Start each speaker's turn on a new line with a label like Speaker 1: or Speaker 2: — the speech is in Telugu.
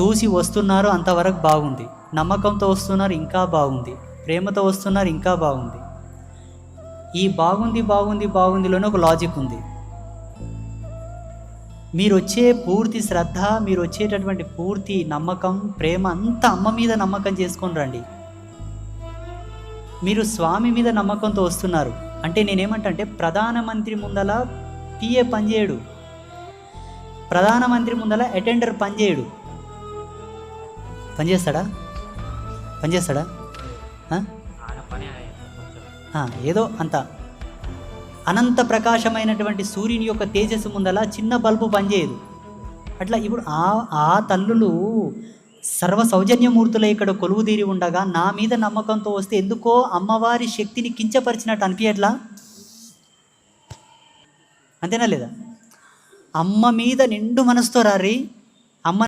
Speaker 1: చూసి వస్తున్నారు అంతవరకు బాగుంది. నమ్మకంతో వస్తున్నారు ఇంకా బాగుంది. ప్రేమతో వస్తున్నారు ఇంకా బాగుంది. ఈ బాగుంది బాగుంది బాగుందిలోనే ఒక లాజిక్ ఉంది. మీరు వచ్చే పూర్తి శ్రద్ధ మీరు వచ్చేటటువంటి పూర్తి నమ్మకం ప్రేమ అంతా అమ్మ మీద నమ్మకం చేసుకొని రండి. మీరు స్వామి మీద నమ్మకంతో వస్తున్నారు. అంటే నేనేమంటా అంటే ప్రధానమంత్రి ముందల పిఏ పనిచేయడు. ప్రధానమంత్రి ముందల అటెండర్ పనిచేయడు. పనిచేస్తాడా? పనిచేస్తాడా?
Speaker 2: పని
Speaker 1: ఏదో అంత. అనంత ప్రకాశమైనటువంటి సూర్యుని యొక్క తేజస్సు ముందల చిన్న బల్బు పనిచేయదు. అట్లా ఇప్పుడు ఆ ఆ తల్లులు సర్వ సౌజన్యమూర్తుల ఇక్కడ కొలువు తీరి ఉండగా నా మీద నమ్మకంతో వస్తే ఎందుకో అమ్మవారి శక్తిని కించపరిచినట్టు అనిపించట్లా అంతేనా లేదా? అమ్మ మీద నిండు మనసుతో రారీ